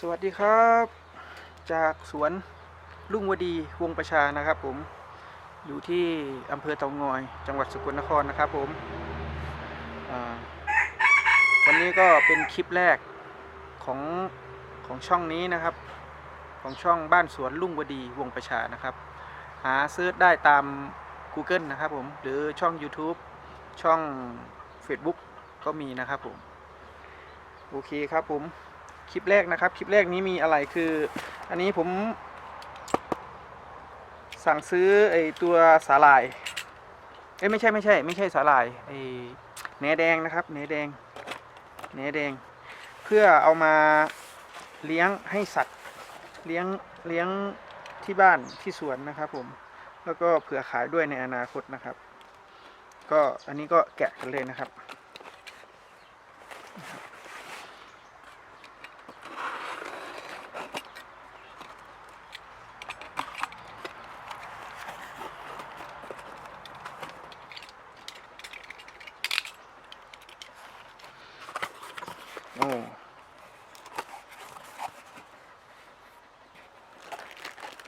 สวัสดีครับ จากสวนลุงวดีวงประชานะครับผมอยู่ที่อำเภอเตางอย จังหวัดสกลนครนะครับผมวันนี้ก็เป็นคลิปแรกของของช่องนี้นะครับ ของช่องบ้านสวนลุงวดีวงประชานะครับ หาซิร์ชได้ตาม Google นะครับผมหรือช่อง YouTube ช่อง Facebook ก็มีนะครับผม โอเคครับผม คลิปแรกนะครับ คลิปแรกนี้มีอะไรคือ อันนี้ผม สั่งซื้อไอตัวสาหร่าย เอ้ยไม่ใช่ไม่ใช่ ไม่ใช่สาหร่ายไอแหนแดงนะครับแหนแดงแหนแดง เพื่อเอามาเลี้ยงให้สัตว์เลี้ยงเลี้ยงที่บ้านที่สวนนะครับผมแล้วก็เผื่อขายด้วยในอนาคตนะครับ ก็อันนี้ก็แกะกันเลยนะครับ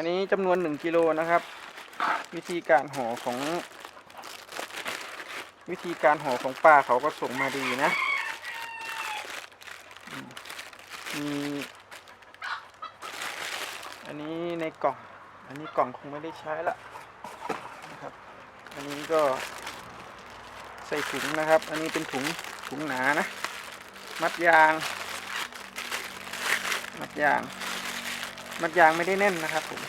อันนี้จำนวนหนึ่งกิโลนะครับ วิธีการห่อของ วิธีการห่อของป้าเขาก็ส่งมาดีนะ มี อันนี้ในกล่อง อันนี้กล่องคงไม่ได้ใช้ละนะครับ อันนี้ก็ใส่ถุงนะครับ อันนี้เป็นถุงถุงหนานะ มัดยาง มัดยาง มัดยางไม่ได้แน่นนะครับผม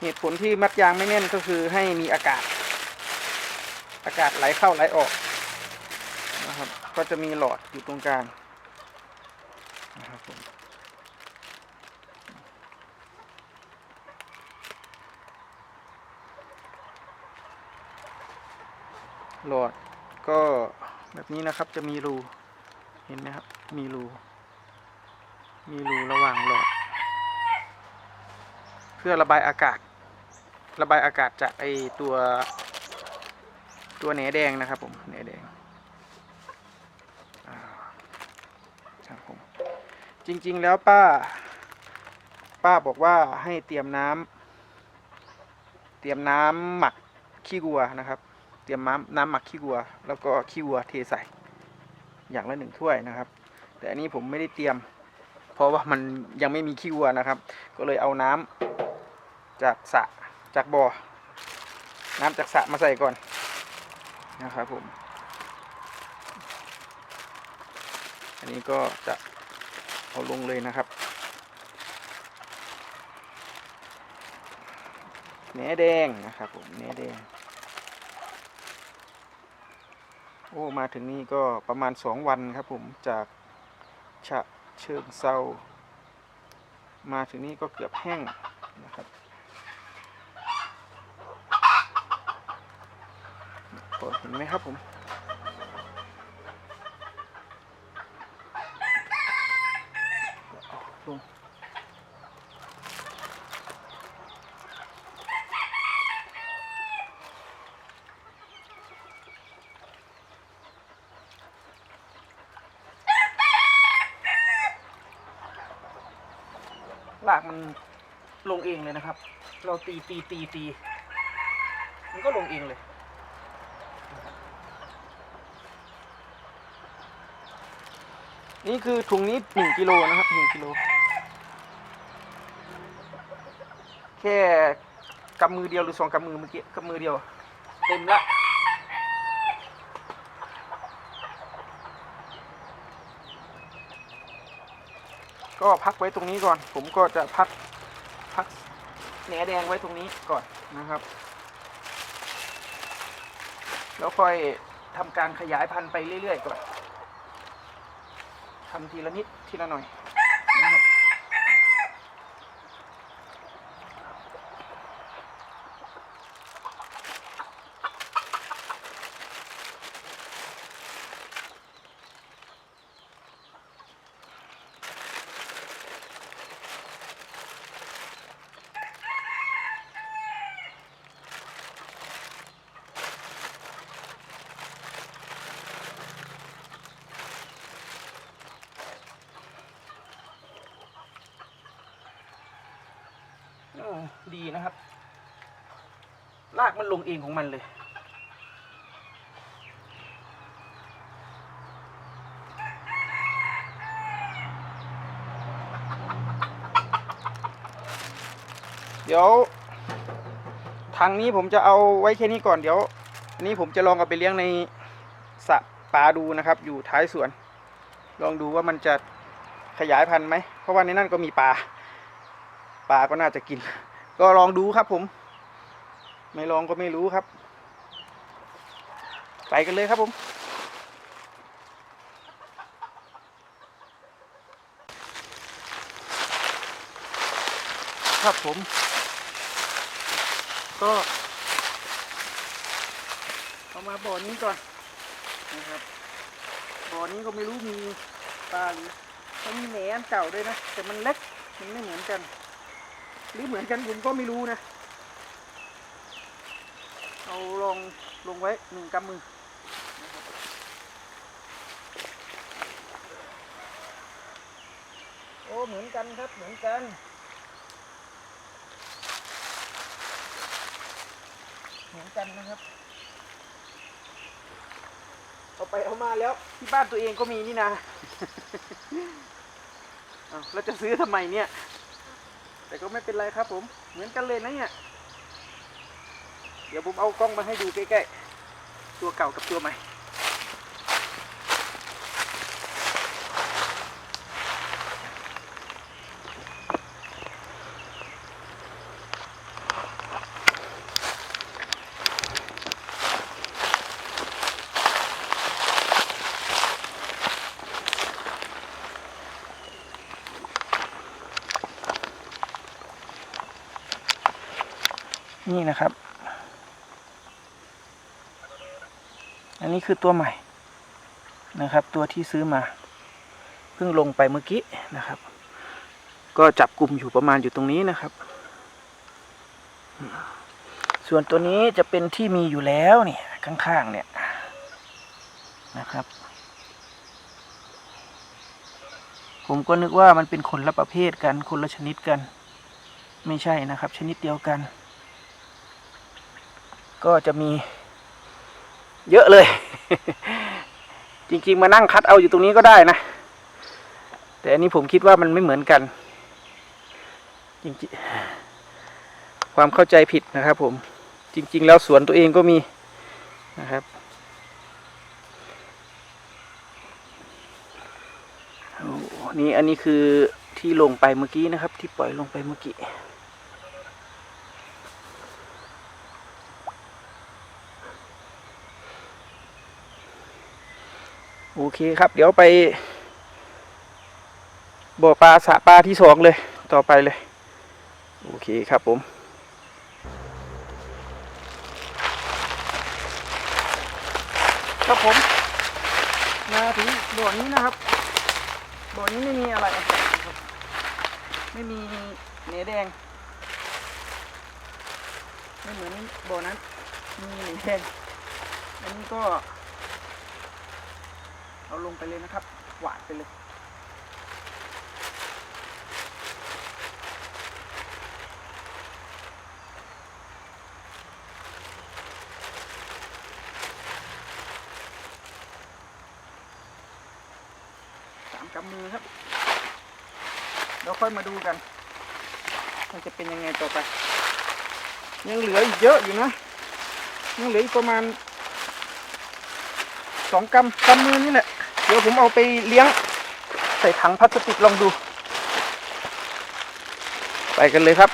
เหตุผลที่มัดยางไม่แน่นก็คือให้มีอากาศ อากาศไหลเข้าไหลออกนะครับก็จะมีหลอดอยู่ตรงกลางนะครับผมหลอดก็แบบนี้นะครับจะมีรูเห็นไหมครับ มีรู มีรูระหว่างหลอด เพื่อระบายอากาศ ระบายอากาศจากไอตัว ตัวแหนแดงนะครับผมแหนแดงครับผมจริง ๆ แล้วป้า ป้าบอกว่าให้เตรียมน้ำเตรียมน้ำหมักขี้วัวนะครับ เตรียมน้ำน้ำหมักขี้วัว แล้วก็ขี้วัวเทใส่อย่างละหนึ่งถ้วยนะครับ แต่อันนี้ผมไม่ได้เตรียม เพราะว่ามันยังไม่มีขี้วัวนะครับ ก็เลยเอาน้ำจากสระจากบ่อ น้ำจากสระมาใส่ก่อนนะครับผมอันนี้ก็จะเอาลงเลยนะครับแหนแดงนะครับผมแหนแดงโอ้มาถึงนี่ก็ประมาณสองวันครับผมจากฉะ เชิงเซามาถึงนี่ก็เกือบแห้งนะครับเห็นไหมครับผมลง ลากมันลงเองเลยนะครับ เราตีตีตีตี มันก็ลงเองเลย นี่คือถุงนี้หนึ่งกิโลนะครับหนึ่งกิโล แค่กำมือเดียวหรือสองกำมือเมื่อกี้กำมือเดียว เต็มละ ก็พักไว้ตรงนี้ก่อน ผมก็จะพักพักแหนแดงไว้ตรงนี้ก่อนนะครับ แล้วค่อยทำการขยายพันธุ์ไปเรื่อยๆก่อนทำทีละนิดทีละหน่อย ดีนะครับลากมันลงเองของมันเลย เดี๋ยวทางนี้ผมจะเอาไว้แค่นี้ก่อน เดี๋ยวนนี้ผมจะลองเอาไปเลี้ยงในสระปลาดูนะครับ อยู่ท้ายสวน ลองดูว่ามันจะขยายพันธุ์ไหม เพราะว่าในนั่นก็มีปลา ปลาก็น่าจะกิน ก็ลองดูครับผม ไม่ลองก็ไม่รู้ครับ ไปกันเลยครับผม ครับผม ก็เอามาบ่อนี้ก่อนนะครับบ่อนี้ก็ไม่รู้มีปลาหรือมันมีแหนอันเก่าด้วยนะ แต่มันเล็กมันไม่เหมือนกัน หรือเหมือนกันผมก็ไม่รู้นะ เอาลองลงไว้หนึ่งกำมือโอ้เหมือนกันครับเหมือนกันเหมือนกันนะครับเอาไปเอามาแล้วที่บ้านตัวเองก็มีนี่นะเอาแล้วจะซื้อทำไมเนี่ย แต่ก็ไม่เป็นไรครับ ผม เหมือนกันเลยนะเนี่ย เดี๋ยวผมเอากล้องมาให้ดูใกล้ๆ ตัวเก่ากับตัวใหม่ นี่นะครับ อันนี้คือตัวใหม่นะครับ ตัวที่ซื้อมา เพิ่งลงไปเมื่อกี้นะครับ ก็จับกลุ่มอยู่ประมาณอยู่ตรงนี้นะครับ ส่วนตัวนี้จะเป็นที่มีอยู่แล้วเนี่ยข้างๆเนี่ยนะครับ ผมก็นึกว่ามันเป็นคนละประเภทกันคนละชนิดกัน ไม่ใช่นะครับ ชนิดเดียวกัน ก็จะมีเยอะเลย จริงๆ มานั่งคัดเอาอยู่ตรงนี้ก็ได้นะ แต่อันนี้ผมคิดว่ามันไม่เหมือนกัน จริงๆ ความเข้าใจผิดนะครับผมจริง ๆ แล้วสวนตัวเองก็มีนะครับนี่อันนี้คือที่ลงไปเมื่อกี้นะครับ ที่ปล่อยลงไปเมื่อกี้ โอเคครับ เดี๋ยวไปบ่อปลาสะปลาที่สองเลย ต่อไปเลย โอเคครับผมครับผมมาถึงบ่อนี้นะครับบ่อนี้ไม่มีอะไรครับไม่มีเหนแดงไม่เหมือนบ่อนั้นมีเหนแดงอันนี้ก็ เอาลงไปเลยนะครับ หวานไปเลยสามกำมือครับเดี๋ยวค่อยมาดูกัน มันจะเป็นยังไงต่อไป ยังเหลืออีกเยอะอยู่นะยังเหลืออีกประมาณสองกำกำมือนี่แหละ เดี๋ยวผมเอาไปเลี้ยง ใส่ถังพลาสติกลองดู ไปกันเลยครับ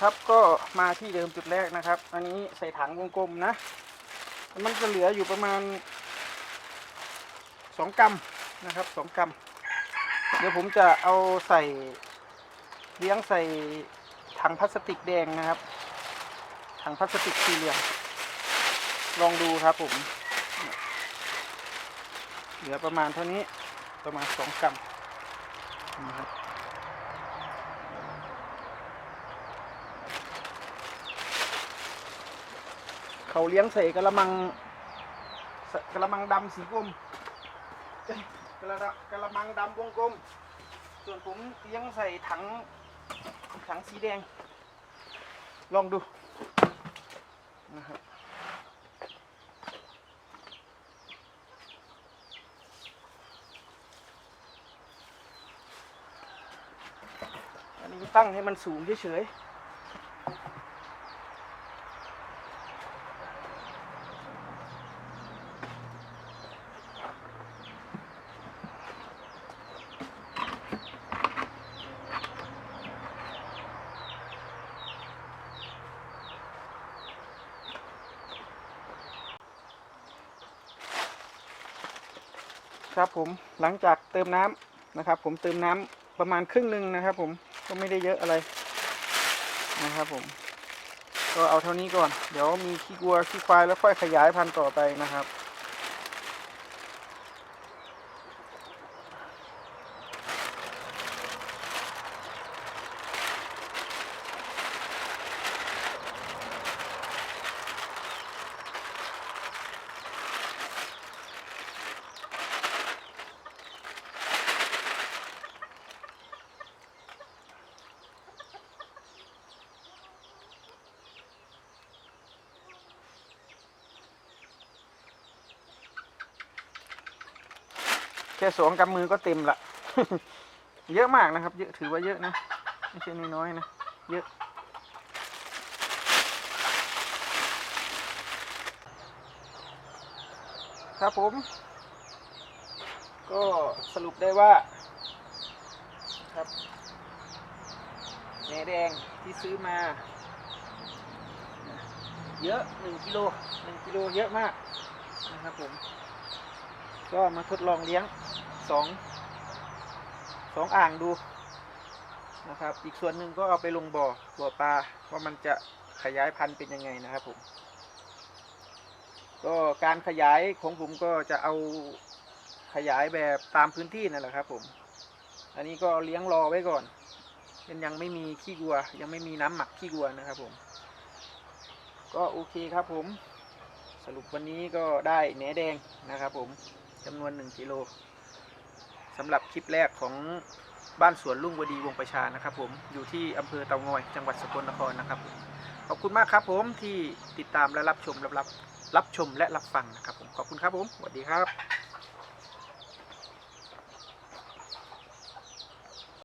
ครับก็มาที่เดิมจุดแรกนะครับ อันนี้ใส่ถังวงกลมนะ มันจะเหลืออยู่ประมาณสองกรัมนะครับสองกรัม เดี๋ยวผมจะเอาใส่เลี้ยงใส่ถังพลาสติกแดงนะครับ ถังพลาสติกสี่เหลี่ยม ลองดูครับผม เหลือประมาณเท่านี้ประมาณสองกรัมนะครับ เขาเลี้ยงใส่กระมังกระมังดำสีกลมกระดะกระมังดำวงกลม ส่วนผมเลี้ยงใส่ถังถังสีแดง ลองดูนะครับอันนี้ตั้งให้มันสูงเฉยๆ ครับผมหลังจากเติมน้ำนะครับ ผมเติมน้ำประมาณครึ่งหนึ่งนะครับ ผมก็ไม่ได้เยอะอะไรนะครับ ผม ก็เอาเท่านี้ก่อน เดี๋ยวมีขี้วัวขี้ควายแล้วค่อยขยายพันธุ์ต่อไปนะครับ ค่สองกำมือก็เต็มละ เยอะมากนะครับ เยอะถือว่าเยอะนะ ไม่ใช่น้อยๆนะ เยอะ ครับผม ก็สรุปได้ว่า ครับแหนแดงที่ซื้อมา เยอะหนึ่งกิโลหนึ่งกิโลเยอะมากนะครับผม ก็มาทดลองเลี้ยงสองสองอ่างดูนะครับ อีกส่วนหนึ่งก็เอาไปลงบ่อบ่อปลาว่ามันจะขยายพันธุ์เป็นยังไงนะครับผม ก็การขยายของผมก็จะเอาขยายแบบตามพื้นที่นั่นแหละครับ ผม อันนี้ก็เลี้ยงรอไว้ก่อนยังยังไม่มีขี้วัว ยังไม่มีน้ำหมักขี้วัวนะครับผม ก็โอเคครับผม สรุปวันนี้ก็ได้แหนแดงนะครับผม จำนวน1กิโลสำหรับคลิปแรกของบ้านสวนลุ่งวดีวงประชานะครับ ผมอยู่ที่อำเภอเตางอย จังหวัดสกลนครนะครับ ขอบคุณมากครับผมที่ติดตามและรับชมรับรับรับชมและรับฟังนะครับผมขอบคุณครับผมสวัสดีครับ